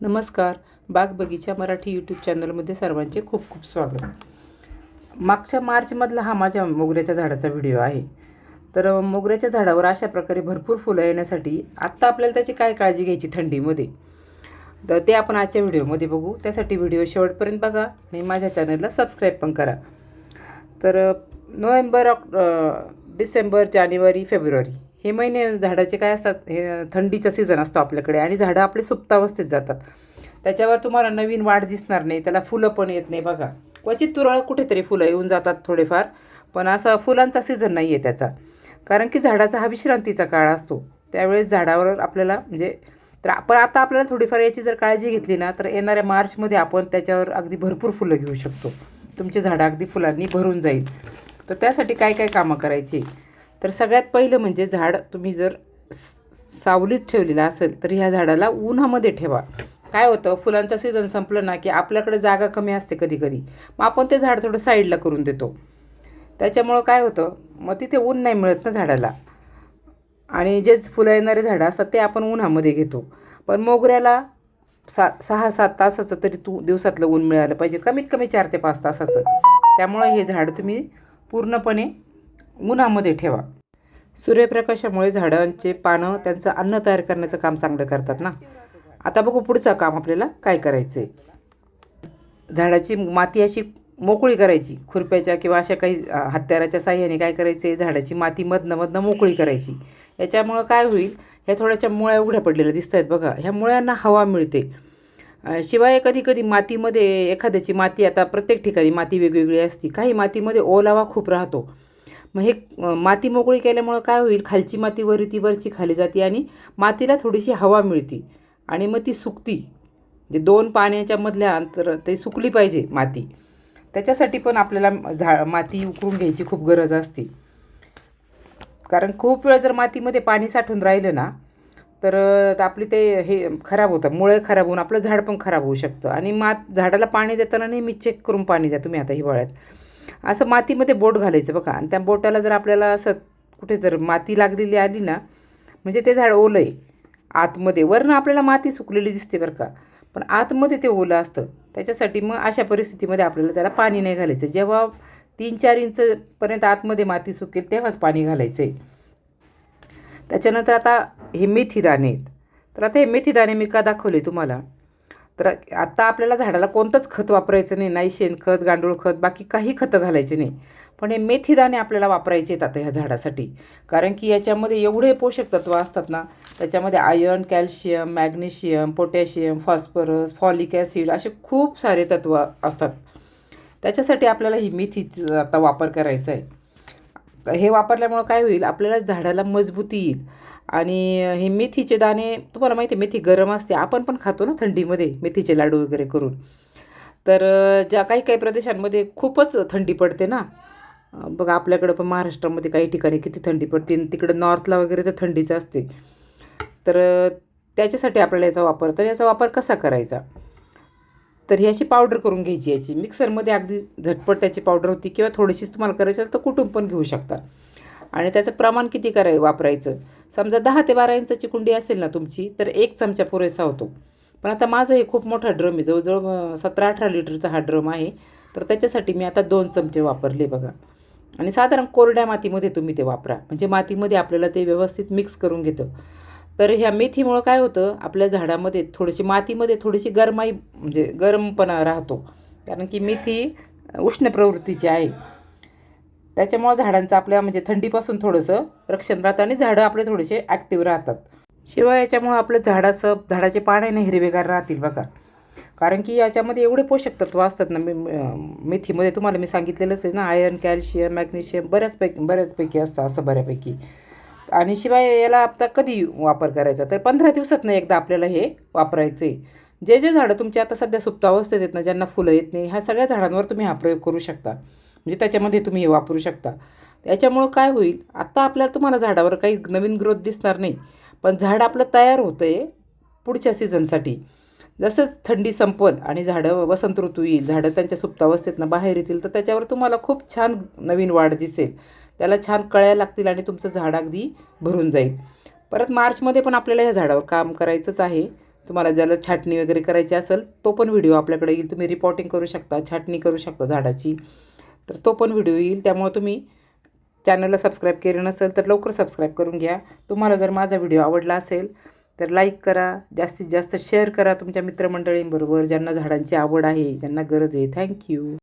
नमस्कार. बाग बगीचा मराठी यूट्यूब चॅनलमध्ये सर्वांचे खूप खूप स्वागत. मागच्या मार्चमधला हा माझ्या मोगऱ्याच्या झाडाचा व्हिडिओ आहे. तर मोगऱ्याच्या झाडावर अशा प्रकारे भरपूर फुलं येण्यासाठी आत्ता आपल्याला त्याची काय काळजी घ्यायची थंडीमध्ये? तर ते आपण आजच्या व्हिडिओमध्ये बघू. त्यासाठी व्हिडिओ शेवटपर्यंत बघा आणि माझ्या चॅनलला सबस्क्राईब पण करा. तर नोव्हेंबर ऑक् डिसेंबर जानेवारी फेब्रुवारी हे महिने झाडाचे काय असतात हे थंडीचा सीझन असतो आपल्याकडे आणि झाडं आपले सुप्तावस्थेत जातात. त्याच्यावर तुम्हाला नवीन वाढ दिसणार नाही त्याला फुलं पण येत नाही बघा. क्वचित तुरळक कुठेतरी फुलं येऊन जातात थोडेफार पण असा फुलांचा सीझन नाही आहे त्याचा. कारण की झाडाचा हा विश्रांतीचा काळ असतो. त्यावेळेस झाडावर आपल्याला म्हणजे तर आपण आता आपल्याला थोडीफार याची जर काळजी घेतली ना तर येणाऱ्या मार्चमध्ये आपण त्याच्यावर अगदी भरपूर फुलं घेऊ शकतो. तुमचे झाडं अगदी फुलांनी भरून जाईल. तर त्यासाठी काय काय कामं करायची? तर सगळ्यात पहिलं म्हणजे झाड तुम्ही जर सावलीत ठेवलेलं असेल तर ह्या झाडाला उन्हामध्ये ठेवा. काय होतं फुलांचं सीझन संपलं ना की आपल्याकडे जागा कमी असते कधी कधी मग आपण ते झाड थोडं साईडला करून देतो. त्याच्यामुळं काय होतं मग तिथे ऊन नाही मिळत ना झाडाला. आणि जे फुलं येणारे झाडं असतात ते आपण उन्हामध्ये घेतो. पण मोगऱ्याला सा सहा सात तासाचं तरी तू दिवसातलं ऊन मिळालं पाहिजे. कमीत कमी चार ते पाच तासाचं. त्यामुळं हे झाड तुम्ही पूर्णपणे उन्हामध्ये ठेवा. सूर्यप्रकाशामुळे झाडांचे पानं त्यांचं अन्न तयार करण्याचं काम चांगलं करतात ना. आता बघू पुढचं काम आपल्याला काय करायचं आहे झाडाची माती अशी मोकळी करायची. खुरप्याच्या किंवा अशा काही हत्याराच्या साह्याने काय करायचं आहे झाडाची माती मधनं मधनं मोकळी करायची. याच्यामुळं काय होईल? ह्या थोड्याशा मुळ्या उघड्या पडलेल्या दिसत आहेत बघा. ह्या मुळ्यांना हवा मिळते. शिवाय कधी कधी मातीमध्ये एखाद्याची माती आता प्रत्येक ठिकाणी माती वेगवेगळी असती. काही मातीमध्ये ओलावा खूप राहतो. मग हे माती मोकळी केल्यामुळं काय होईल? खालची माती वरी ती वरची खाली जाते आणि मातीला थोडीशी हवा मिळते आणि मग ती सुकती. जे दोन पाण्याच्या मधल्या अंतर ते सुकली पाहिजे माती. त्याच्यासाठी पण आपल्याला झा माती उकरून घ्यायची खूप गरज असते. कारण खूप वेळ जर मातीमध्ये पाणी साठून राहिलं ना तर आपली ते हे खराब होतं. मुळे खराब होऊन आपलं झाड पण खराब होऊ शकतं. आणि मात झाडाला पाणी देताना नेहमी चेक करून पाणी द्या तुम्ही आता हिवाळ्यात. असं मातीमध्ये बोट घालायचं बघा. आणि त्या बोटाला जर आपल्याला असं कुठे जर माती लागलेली आली ना म्हणजे ते झाड ओलं आहे आतमध्ये. वरनं आपल्याला माती सुकलेली दिसते बरं का. पण आतमध्ये ते ओलं असतं. त्याच्यासाठी मग अशा परिस्थितीमध्ये आपल्याला त्याला पाणी नाही घालायचं. जेव्हा तीन चार इंचपर्यंत आतमध्ये माती सुकेल तेव्हाच पाणी घालायचं आहे त्याच्यानंतर आता हे मेथी दाणे आहेत. तर आता हे मेथी दाणे मी का दाखवले तुम्हाला? तर आता आपल्याला झाडाला कोणतंच खत वापरायचं नाही. नाही शेणखत गांडूळ खत बाकी काही खतं घालायचे नाही. पण हे मेथी दाणे आपल्याला वापरायचे आहेत आता ह्या झाडासाठी. कारण की याच्यामध्ये एवढे पोषक तत्व असतात ना त्याच्यामध्ये iron calcium magnesium potassium phosphorus folic acid असे खूप सारे तत्व असतात. त्याच्यासाठी आपल्याला ही मेथीचा आता वापर करायचा आहे. हे वापरल्यामुळं काय होईल? आपल्याला झाडाला मजबूती येईल. आणि हे मेथीचे दाणे तुम्हाला माहिती आहे मेथी गरम असते. आपण पण खातो ना थंडीमध्ये मेथीचे लाडू वगैरे करून. तर ज्या काही काही प्रदेशांमध्ये खूपच थंडी पडते ना. बघा आपल्याकडं पण महाराष्ट्रामध्ये काही ठिकाणी किती थंडी पडते आणि तिकडं नॉर्थला वगैरे तर थंडीचं असते. तर त्याच्यासाठी आपल्याला याचा वापर तर याचा वापर कसा करायचा? तर ही अशी पावडर करून घ्यायची याची. मिक्सरमध्ये अगदी झटपट त्याची पावडर होती किंवा थोडीशीच तुम्हाला करायची असेल तर कुटुंब पण घेऊ शकता. आणि त्याचं प्रमाण किती कराय वापरायचं? समजा दहा ते बारा इंचाची कुंडी असेल ना तुमची तर एक चमचा पुरेसा होतो. पण आता माझं हे खूप मोठा ड्रम आहे जवळजवळ सतरा अठरा लिटरचा हा ड्रम आहे. तर त्याच्यासाठी मी आता दोन चमचे वापरले बघा. आणि साधारण कोरड्या मातीमध्ये तुम्ही ते वापरा. म्हणजे मातीमध्ये आपल्याला ते व्यवस्थित मिक्स करून घेतं. तर ह्या मेथीमुळं काय होतं आपल्या झाडामध्ये थोडीशी मातीमध्ये थोडीशी गरमाई म्हणजे गरमपणा राहतो. कारण की मेथी उष्ण प्रवृत्तीची आहे. त्याच्यामुळं झाडांचं आपल्या म्हणजे थंडीपासून थोडंसं रक्षण राहतं आणि झाडं आपले थोडेसे ॲक्टिव्ह राहतात. शिवाय याच्यामुळं आपलं झाडाचं झाडाचे पाण्याने हिरवेगार राहतील बघा. कारण की याच्यामध्ये एवढे पोषक तत्व असतात ना मी मेथीमध्ये तुम्हाला मी सांगितलेलंच आहे ना आयर्न कॅल्शियम मॅग्नेशियम बऱ्याचपैकी बऱ्याचपैकी असतं असं बऱ्यापैकी. आणि शिवाय याला आता कधी वापर करायचा? तर पंधरा दिवसात ना एकदा आपल्याला हे वापरायचं आहे. जे जे झाडं तुमच्या आता सध्या सुप्तावस्थेत आहेत ना ज्यांना फुलं येत नाही ह्या सगळ्या झाडांवर तुम्ही हा प्रयोग करू शकता. म्हणजे त्याच्यामध्ये तुम्ही हे वापरू शकता. त्याच्यामुळं काय होईल आत्ता आपल्याला तुम्हाला झाडावर काही नवीन ग्रोथ दिसणार नाही पण झाड आपलं तयार होतं आहे पुढच्या सीझनसाठी जसंच थंडी संपल आणि झाडं वसंत ऋतू येईल झाडं त्यांच्या सुप्तावस्थेतनं बाहेर येतील तर त्याच्यावर तुम्हाला खूप छान नवीन वाढ दिसेल. त्याला छान कळ्या लागतील आणि तुमचं झाड अगदी भरून जाईल. परत मार्चमध्ये पण आपल्याला ह्या झाडावर काम करायचंच आहे. तुम्हाला ज्याला छाटणी वगैरे करायची असेल तो पण व्हिडिओ आपल्याकडे येईल. तुम्ही रिपोर्टिंग करू शकता छाटणी करू शकता झाडाची. तर तो पण व्हिडिओ येईल. त्यामुळे तुम्ही चॅनलला सबस्क्राईब केले नसेल तर लवकर सबस्क्राईब करून घ्या. तुम्हाला जर माझा व्हिडिओ आवडला असेल तर लाईक करा. जास्तीत जास्त शेअर करा तुमच्या मित्रमंडळींबरोबर ज्यांना झाडांची आवड आहे ज्यांना गरज आहे. थँक्यू